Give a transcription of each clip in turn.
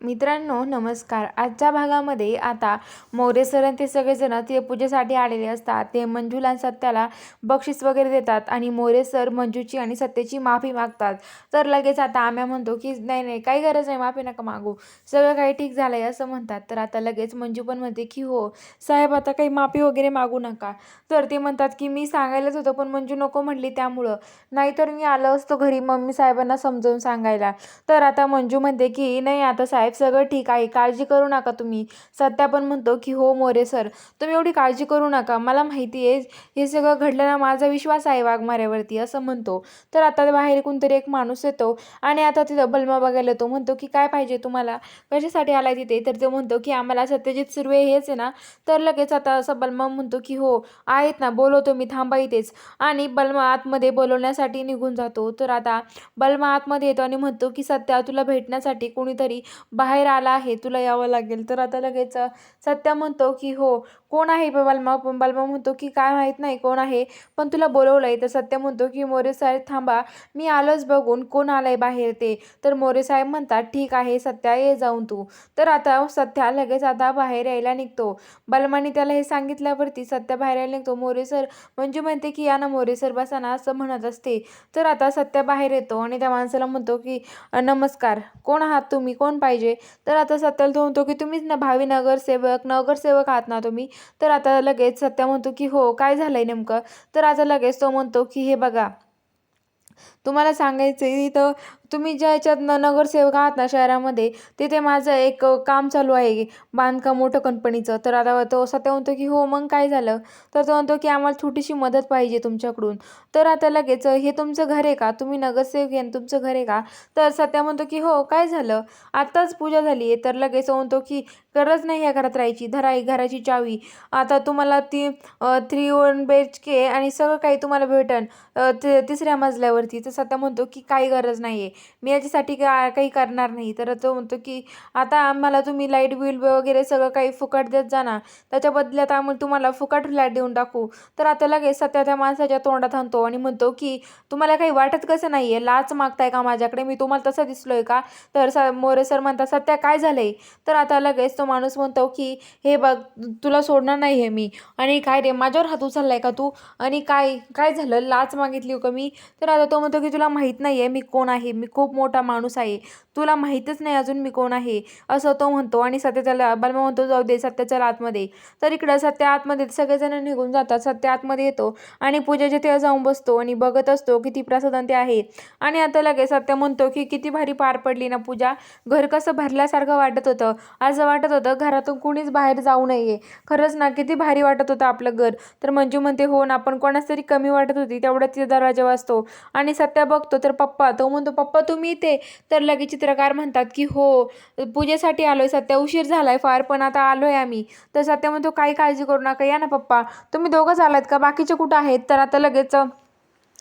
मित्रांनो नमस्कार. आजच्या भागामध्ये आता मोरे सर ते सगळेजण ते पूजेसाठी आलेले असतात. ते मंजूला आणि सत्याला बक्षीस वगैरे देतात आणि मोरे सर मंजूची आणि सत्याची माफी मागतात. तर लगेच आता आम्या म्हणतो की नाही नाही काही गरज नाही माफी नका मागू. सगळं काही ठीक झालं आहे असं म्हणतात. तर आता लगेच मंजू पण म्हणते की हो साहेब आता काही माफी वगैरे मागू नका. तर ते म्हणतात की मी सांगायलाच होतं पण मंजू नको म्हणली त्यामुळं. नाहीतर मी आलो असतो घरी मम्मी साहेबांना समजावून सांगायला. तर आता मंजू म्हणते की नाही आता साहेब सगळं ठीक आहे. काळजी करू नका तुम्ही. सत्या पण म्हणतो की हो मोरे सर तुम्ही एवढी काळजी करू नका. मला माहिती आहे हे सगळं घडलं ना माझा विश्वास आहे वाघमाऱ्यावरती असं म्हणतो. तर आता बाहेर कोणतरी एक माणूस येतो आणि आता तिथं बलमा बघायला येतो. म्हणतो की काय पाहिजे तुम्हाला? कशासाठी आला तिथे? तर तो म्हणतो की आम्हाला सत्यजित सुर्वे हेच आहे ना? तर लगेच आता असं बलमा म्हणतो की हो आहेत ना. बोलवतो मी. थांबा इथेच. आणि बलमा आतमध्ये बोलवण्यासाठी निघून जातो. तर आता बलमा आतमध्ये येतो आणि म्हणतो की सत्या तुला भेटण्यासाठी कोणीतरी बाहेर आला आहे तुला यावं लागेल. तर आता लगेच सत्या म्हणतो की हो कोण आहे? ब बलमा पण बलमा म्हणतो की काय माहीत नाही कोण आहे. पण तुला बोलवलं आहे तर सत्य म्हणतो की मोरे साहेब थांबा. मी आलोच बघून कोण आलं आहे बाहेर ते. तर मोरे साहेब म्हणतात ठीक आहे सत्या ये जाऊन तू. तर आता सत्या लगेच आता बाहेर यायला निघतो. बलमाने त्याला हे सांगितल्यावरती सत्या बाहेर यायला निघतो. मोरे सर म्हणजे म्हणते की या ना मोरे सर बसा ना असं म्हणत असते. तर आता सत्या बाहेर येतो आणि त्या माणसाला म्हणतो की नमस्कार. कोण आहात तुम्ही? कोण पाहिजे तर आता सत्याला तो म्हणतो की तुम्हीच ना भावी नगरसेवक नगरसेवक आहात ना तुम्ही. तर आता लगेच सत्या म्हणतो की हो काय झालं आहे नेमकं? तर आता लगेच तो म्हणतो की हे बघा तुम्हाला सांगायचं आहे तुम्ही ज्या ह्याच्यात न नगरसेवक आहात ना शहरामध्ये तिथे माझं एक काम चालू आहे बांधकाम मोठं कंपनीचं. तर आता तो सत्या म्हणतो की हो मग काय झालं? तर तो म्हणतो की आम्हाला छोटीशी मदत पाहिजे तुमच्याकडून. तर आता लगेच हे तुमचं घर आहे का? तुम्ही नगरसेवक आहे आणि तुमचं घर आहे का? तर सत्या म्हणतो की हो काय झालं? आत्ताच पूजा झाली आहे तर लगेच म्हणतो की गरज नाही या घरात राहायची. धरा ही घराची चावी. आता तुम्हाला ती थ्री वन बेच के आणि सगळं काही तुम्हाला भेटन. तिसऱ्या मजल्यावर तिसऱ्या मजल्यावरती तर म्हणतो की काही गरज नाही आहे मी याच्यासाठी का काही करणार नाही. तर तो म्हणतो की आता आम्हाला तुम्ही लाइट बिल वगैरे सगळं काही फुकट देत जा ना. त्याच्या बदल्यात आम्ही तुम्हाला फुकट फ्लॅट देऊन टाकू. तर आता लगेच सत्या त्या माणसाच्या तोंडात आणतो आणि म्हणतो की तुम्हाला काही वाटत कसं नाही आहे लाच मागताय का माझ्याकडे? मी तुम्हाला तसं दिसलोय का? तर स मोरे सर म्हणतात सत्या काय झालंय? तर आता लगेच तो माणूस म्हणतो की हे बघ तुला सोडणार नाही आहे मी. आणि काय रे माझ्यावर हात उचललाय का तू? आणि काय काय झालं? लाच मागितली हो का मी? तर आता तो तो म्हणतो की तुला माहीत नाही आहे मी कोण आहे. मी खूप मोठा माणूस आहे. तुला माहीतच नाही अजून मी कोण आहे. असं तो म्हणतो आणि सत्य त्याला बलमा म्हणतो जाऊ दे सत्य आतमध्ये. तर इकडं सत्य आतमध्ये सगळेजण निघून जातात. सत्य आतमध्ये येतो आणि पूजा जिथे जाऊन बसतो आणि बघत असतो किती प्रसादन ते आहे. आणि आता लगेच सत्य म्हणतो की किती भारी पार पडली ना पूजा. घर कसं भरल्यासारखं वाटत होतं. असं वाटत होतं घरातून कुणीच बाहेर जाऊ नये. खरंच ना किती भारी वाटत होतं आपलं घर. तर मंजू म्हणते हो ना आपण कोणाच तरी कमी वाटत होती. तेवढ्यात तिथे दरवाजा वाजतो. आणि आणि सत्या बघतो तर पप्पा तो म्हणतो पप्पा तुम्ही इथे? तर लगेच चित्रकार म्हणतात की हो पूजेसाठी आलोय सत्या उशीर झालाय फार पण आता आलोय आम्ही. तर सत्या म्हणतो काही काळजी करू नका या ना पप्पा तुम्ही दोघंच आलात का? बाकीचे कुठं आहेत? तर आता लगेच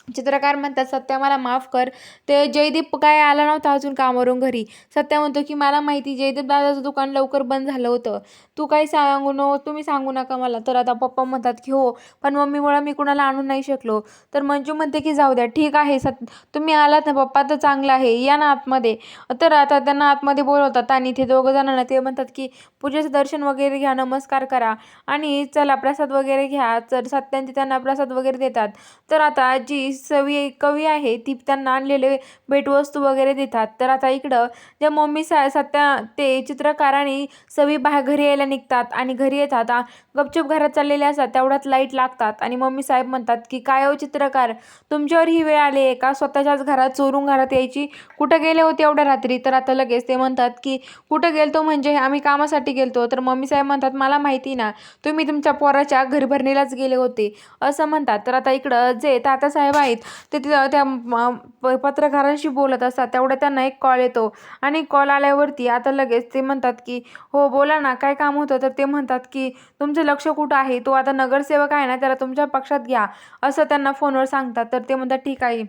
चित्रकार म्हणतात सत्या मला माफ कर. ते जयदीप काय आला नव्हता अजून कामावरून घरी. सत्या म्हणतो की मला माहिती जयदीप दादाचं दुकान लवकर बंद झालं होतं. तू काही सांगू नको तुम्ही सांगू नका मला. तर आता पप्पा म्हणतात की हो पण मम्मीमुळं मी कुणाला आणू नाही शकलो. तर मंजू म्हणते की जाऊ द्या ठीक आहे सत तुम्ही आलात ना पप्पा तर चांगलं आहे या ना आतमध्ये. तर आता त्यांना आतमध्ये बोलवतात आणि ते दोघं जणांना ते म्हणतात की पूजेचं दर्शन वगैरे घ्या नमस्कार करा. आणि चला प्रसाद वगैरे घ्या. तर सत्यांची त्यांना प्रसाद वगैरे देतात. तर आता जी सवी कवी आहे ती त्यांना आणलेले भेटवस्तू वगैरे देतात. तर आता इकडं ज्या मम्मी सा सत्या ते चित्रकार आणि सवी बाहेर घरी यायला निघतात आणि घरी येतात गपचूप घरात चाललेले असतात तेवढ्यात लाइट लागतात आणि मम्मी साहेब म्हणतात की काय हो चित्रकार तुमच्यावर ही वेळ आली आहे का? स्वतःच्याच घरात चोरून घरात यायची? कुठं गेले होते एवढ्या रात्री? तर आता लगेच ते म्हणतात की कुठं गेलतो म्हणजे? आम्ही कामासाठी गेलतो. तर मम्मी साहेब म्हणतात मला माहिती ना तुम्ही तुमच्या पोराच्या घरभरणीलाच गेले होते. असं म्हणतात. तर आता इकडं जे तातासाहेब आहेत. ते त्या पत्रकारांशी बोलत असतात. तेवढ्या त्यांना एक कॉल येतो. आणि कॉल आल्यावरती आता लगेच ते म्हणतात की हो बोला ना काय काम होतं? तर ते म्हणतात की तुमचं लक्ष कुठं आहे? तो आता नगरसेवक आहे ना त्याला तुमच्या पक्षात घ्या. असं त्यांना फोनवर सांगतात. तर ते म्हणतात ठीक आहे.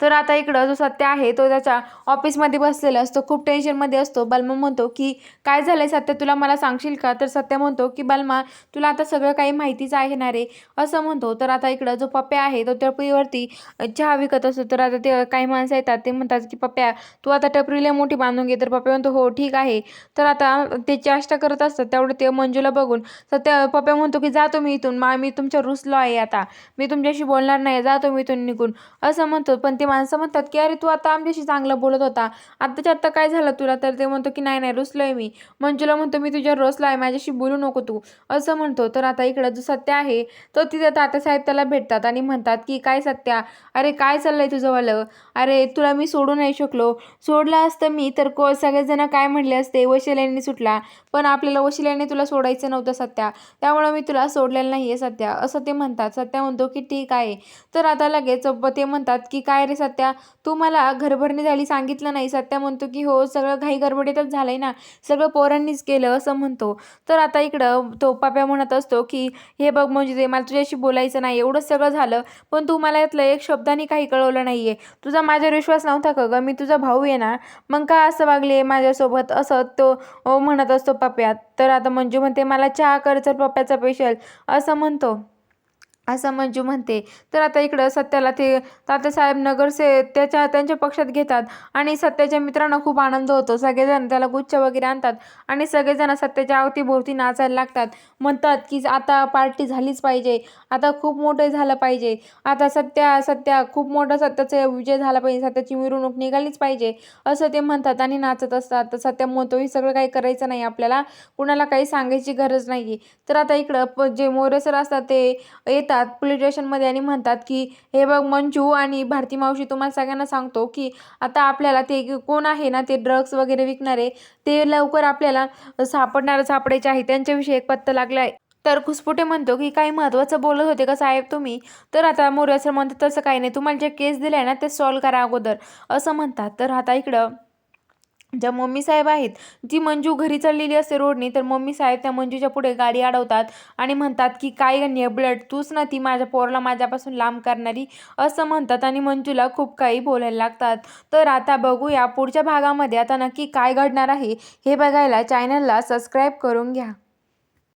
तर आता इकडं जो सत्य आहे तो त्याच्या ऑफिसमध्ये बसलेला असतो. खूप टेन्शनमध्ये असतो. बलमा म्हणतो की काय झालं आहे सत्य? तुला मला सांगशील का? तर सत्य म्हणतो की बालमा तुला आता सगळं काही माहितीच आहे ना रे? असं म्हणतो. तर आता इकडं जो पप्प्या आहे तो टपरीवरती चहा विकत असतो. तर आता ते काही माणसं येतात. ते म्हणतात की पप्प्या तू आता टपरीला मोठी बांधून घे. तर पप्प्या म्हणतो हो ठीक आहे. तर आता ते चेष्टा करत असतात. तेवढं ते मंजूला बघून सत्य पप्प्या म्हणतो की जातो मी इथून. मा मी तुमच्या रुसलो आहे आता. मी तुमच्याशी बोलणार नाही जातो मी इथून निघून. असं म्हणतो. पण ते माणसं म्हणतात की अरे तू आता आमच्याशी चांगलं बोलत होता. आत्ताच्या आत्ता काय झालं तुला? तर ते म्हणतो की नाही नाही रुसलोय मी. मंजूला म्हणतो मी तुझ्या रोसला आहे. माझ्याशी बोलू नको तू. असं म्हणतो. तर आता इकडं जो सत्य आहे तो तिथे तात्यासाहेब त्याला भेटतात आणि म्हणतात की काय सत्या? अरे काय चाललंय तुझंवालं अरे तुला मी सोडू नाही शकलो. सोडलं असतं मी तर को सगळेजण काय म्हणले असते? वशिल्याने सुटला. पण आपल्याला वशिल्याने तुला सोडायचं नव्हतं सत्या. त्यामुळं मी तुला सोडलेलं नाही आहे सत्या. असं ते म्हणतात. सत्या म्हणतो की ठीक आहे. तर आता लगेच ब- ते म्हणतात की काय रे सत्या. तू मला घरभरणी झाली सांगितलं नाही. सत्या म्हणतो की हो सगळं घाई गडबडीतच झालंय ना. सगळं पोरांनीच केलं असं म्हणतो. तर आता इकडं तो पाप्या म्हणत असतो की हे बघ म्हणजे ते मला तुझ्याशी बोलायचं नाही. एवढं सगळं झालं पण तू मला यातलं एक शब्दाने काही कळवलं नाही आहे तुझा माझ्यावर विश्वास नव्हता का गं? मी तुझा भाऊ आहे ना. मग का असं वागले माझ्यासोबत? असं तो म्हणत असतो पाप्या तर आता मंजू म्हणते मला चहा कर चल पप्प्याचा पेशल असं म्हणतो. असं मंजू म्हणते. तर आता इकडं सत्याला ते तात्यासाहेब नगरसे त्याच्या त्यांच्या पक्षात घेतात. आणि सत्याच्या मित्रांना खूप आनंद होतो. सगळेजण त्याला गुच्छ वगैरे आणतात. आणि सगळेजण सत्याच्या अवतीभोवती नाचायला लागतात. म्हणतात की आता पार्टी झालीच पाहिजे. आता खूप मोठं झालं पाहिजे. आता सत्या सत्या खूप मोठा सत्याचा विजय झाला पाहिजे. सत्याची मिरवणूक निघालीच पाहिजे. असं ते म्हणतात आणि नाचत असतात. तर सत्या म्हणतो सगळं काही करायचं नाही. आपल्याला कुणाला काही सांगायची गरज नाही तर आता इकडं प जे मोरेसर असतात ते येतात. पोलीस स्टेशनमध्ये आणि म्हणतात की हे बघ मंजू आणि भारती मावशी तुम्हाला सगळ्यांना सांगतो की आता आपल्याला ते कोण आहे ना ते ड्रग्स वगैरे विकणारे ते लवकर आपल्याला सापडणार सापडायचे आहे त्यांच्याविषयी एक पत्ता लागला आहे. तर खुसपुटे म्हणतो की काही महत्त्वाचं बोलत होते का साहेब तुम्ही? तर आता मोरे सर म्हणतात तसं काही नाही तुम्हाला जे केस दिले आहे ना ते सॉल्व करा अगोदर. असं म्हणतात. तर आता इकडं ज्या मम्मी साहेब आहेत जी मंजू घरी चाललेली असते रोडनी तर मम्मी साहेब त्या मंजूच्या पुढे गाडी अडवतात आणि म्हणतात की काय नेबलट तूच ना ती माझ्या पोरला माझ्यापासून लांब करणारी असं म्हणतात आणि मंजूला खूप काही बोलायला लागतात. तर आता बघूया पुढच्या भागामध्ये आता नक्की काय घडणार आहे हे बघायला चॅनलला सबस्क्राईब करून घ्या.